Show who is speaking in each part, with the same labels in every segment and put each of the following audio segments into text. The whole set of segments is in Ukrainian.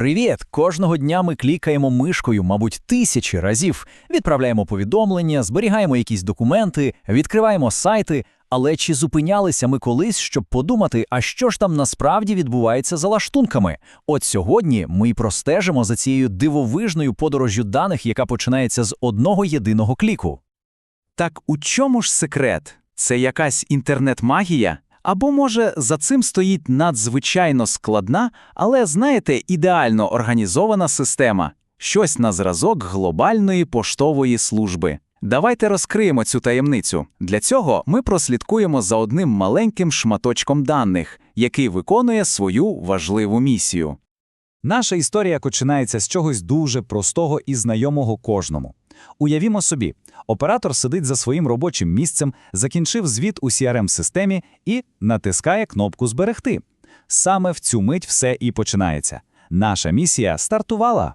Speaker 1: Привіт! Кожного дня ми клікаємо мишкою, мабуть, тисячі разів, відправляємо повідомлення, зберігаємо якісь документи, відкриваємо сайти. Але чи зупинялися ми колись, щоб подумати, а що ж там насправді відбувається за лаштунками? От сьогодні ми й простежимо за цією дивовижною подорожю даних, яка починається з одного єдиного кліку.
Speaker 2: Так у чому ж секрет? Це якась інтернет-магія? Або, може, за цим стоїть надзвичайно складна, але, знаєте, ідеально організована система, щось на зразок глобальної поштової служби. Давайте розкриємо цю таємницю. Для цього ми прослідкуємо за одним маленьким шматочком даних, який виконує свою важливу місію.
Speaker 3: Наша історія починається з чогось дуже простого і знайомого кожному. Уявімо собі, оператор сидить за своїм робочим місцем, закінчив звіт у CRM-системі і натискає кнопку Зберегти. Саме в цю мить все і починається. Наша місія стартувала.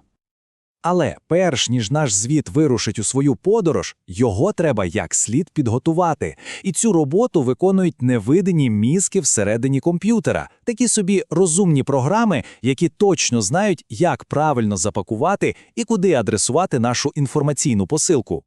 Speaker 3: Але перш ніж наш звіт вирушить у свою подорож, його треба як слід підготувати. І цю роботу виконують невидимі мізки всередині комп'ютера, такі собі розумні програми, які точно знають, як правильно запакувати і куди адресувати нашу інформаційну посилку.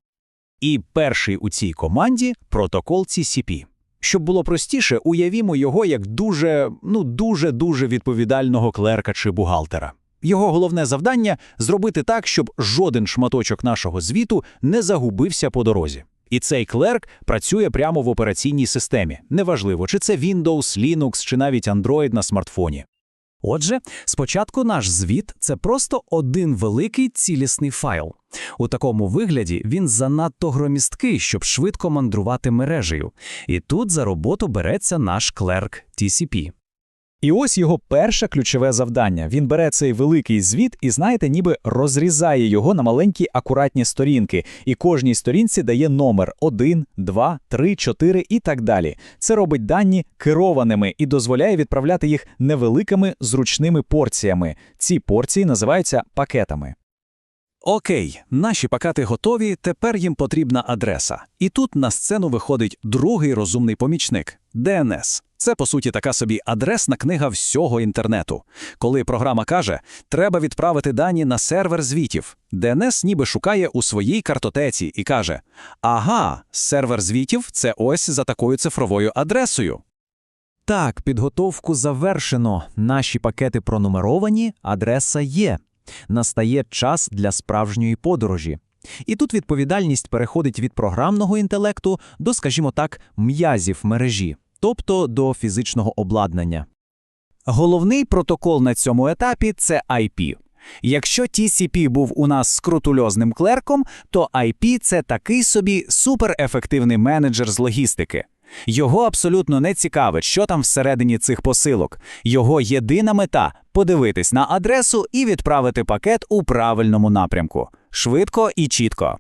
Speaker 1: І перший у цій команді протокол TCP. Щоб було простіше, уявімо його як дуже, ну дуже дуже відповідального клерка чи бухгалтера. Його головне завдання зробити так, щоб жоден шматочок нашого звіту не загубився по дорозі. І цей клерк працює прямо в операційній системі. Неважливо, чи це Windows, Linux, чи навіть Android на смартфоні.
Speaker 3: Отже, спочатку наш звіт це просто один великий цілісний файл. У такому вигляді він занадто громісткий, щоб швидко мандрувати мережею. І тут за роботу береться наш клерк TCP. І ось його перше ключове завдання. Він бере цей великий звіт і, знаєте, ніби розрізає його на маленькі акуратні сторінки, і кожній сторінці дає номер 1, 2, 3, 4 і так далі. Це робить дані керованими і дозволяє відправляти їх невеликими зручними порціями. Ці порції називаються пакетами.
Speaker 1: Окей, наші пакети готові, тепер їм потрібна адреса. І тут на сцену виходить другий розумний помічник DNS. Це, по суті, така собі адресна книга всього інтернету. Коли програма каже, треба відправити дані на сервер звітів, DNS ніби шукає у своїй картотеці і каже: Ага, сервер звітів це ось за такою цифровою адресою.
Speaker 3: Так, підготовку завершено. Наші пакети пронумеровані, адреса є. Настає час для справжньої подорожі. І тут відповідальність переходить від програмного інтелекту до, скажімо так, м'язів мережі, тобто до фізичного обладнання.
Speaker 1: Головний протокол на цьому етапі це IP. Якщо TCP був у нас скрутульозним клерком, то IP – це такий собі суперефективний менеджер з логістики. Його абсолютно не цікавить, що там всередині цих посилок. Його єдина мета подивитись на адресу і відправити пакет у правильному напрямку. Швидко і чітко.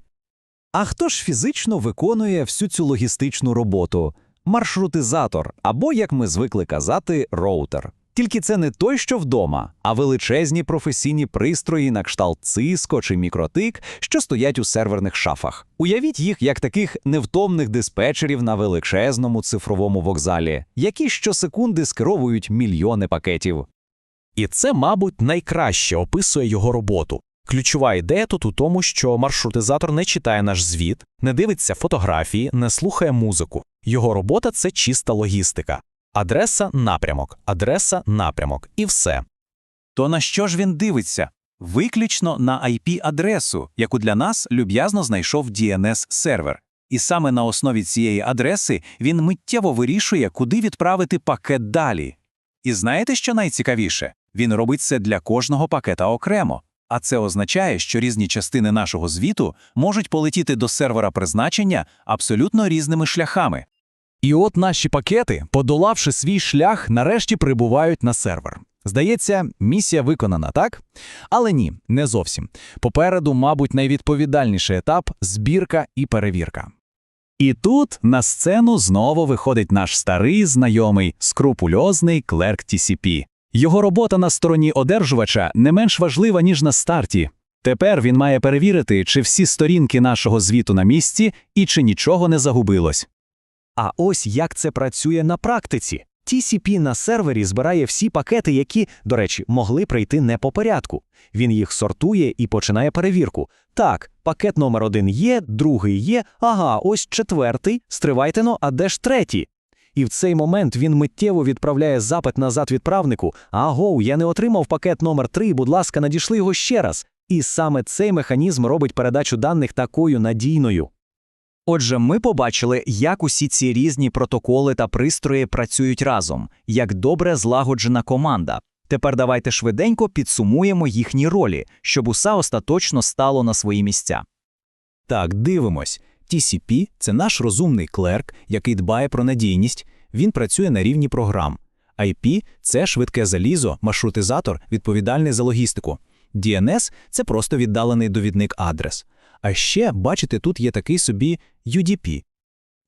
Speaker 3: А хто ж фізично виконує всю цю логістичну роботу? Маршрутизатор, або, як ми звикли казати, роутер. Тільки це не той, що вдома, а величезні професійні пристрої на кшталт циско чи мікротик, що стоять у серверних шафах. Уявіть їх як таких невтомних диспетчерів на величезному цифровому вокзалі, які щосекунди скеровують мільйони пакетів.
Speaker 1: І це, мабуть, найкраще описує його роботу. Ключова ідея тут у тому, що маршрутизатор не читає наш звіт, не дивиться фотографії, не слухає музику. Його робота це чиста логістика. Адреса напрямок, адреса напрямок і все.
Speaker 2: То на що ж він дивиться? Виключно на IP-адресу, яку для нас люб'язно знайшов DNS-сервер. І саме на основі цієї адреси він миттєво вирішує, куди відправити пакет далі. І знаєте, що найцікавіше? Він робить це для кожного пакета окремо. А це означає, що різні частини нашого звіту можуть полетіти до сервера призначення абсолютно різними шляхами.
Speaker 1: І от наші пакети, подолавши свій шлях, нарешті прибувають на сервер. Здається, місія виконана, так? Але ні, не зовсім. Попереду, мабуть, найвідповідальніший етап збірка і перевірка. І тут на сцену знову виходить наш старий знайомий, скрупульозний клерк TCP. Його робота на стороні одержувача не менш важлива, ніж на старті. Тепер він має перевірити, чи всі сторінки нашого звіту на місці і чи нічого не загубилось.
Speaker 3: А ось як це працює на практиці.
Speaker 4: TCP на сервері збирає всі пакети, які, до речі, могли прийти не по порядку. Він їх сортує і починає перевірку. Так, пакет номер один є, другий є, ага, ось четвертий, стривайте-но, а де ж третій? І в цей момент він миттєво відправляє запит назад відправнику. Агоу, я не отримав пакет номер 3, будь ласка, надішли його ще раз. І саме цей механізм робить передачу даних такою надійною.
Speaker 5: Отже, ми побачили, як усі ці різні протоколи та пристрої працюють разом, як добре злагоджена команда. Тепер давайте швиденько підсумуємо їхні ролі, щоб усе остаточно стало на свої місця.
Speaker 1: Так, дивимось. TCP – це наш розумний клерк, який дбає про надійність. Він працює на рівні програм. IP – це швидке залізо, маршрутизатор, відповідальний за логістику. DNS – це просто віддалений довідник адрес. А ще, бачите, тут є такий собі UDP.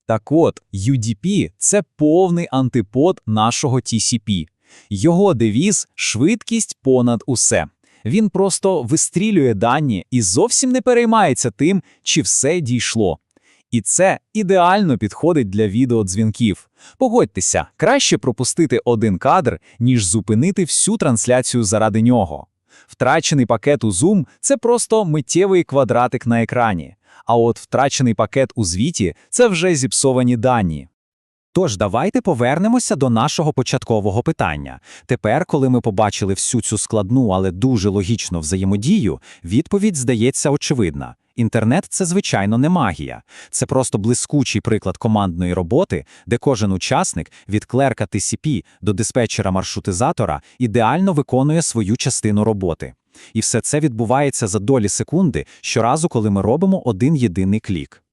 Speaker 3: Так от, UDP – це повний антипод нашого TCP. Його девіз – швидкість понад усе. Він просто вистрілює дані і зовсім не переймається тим, чи все дійшло. І це ідеально підходить для відеодзвінків. Погодьтеся, краще пропустити один кадр, ніж зупинити всю трансляцію заради нього. Втрачений пакет у Zoom – це просто миттєвий квадратик на екрані. А от втрачений пакет у звіті – це вже зіпсовані дані.
Speaker 2: Тож давайте повернемося до нашого початкового питання. Тепер, коли ми побачили всю цю складну, але дуже логічну взаємодію, відповідь здається очевидна. Інтернет це, звичайно, не магія. Це просто блискучий приклад командної роботи, де кожен учасник від клерка TCP до диспетчера маршрутизатора ідеально виконує свою частину роботи. І все це відбувається за долі секунди щоразу, коли ми робимо один єдиний клік.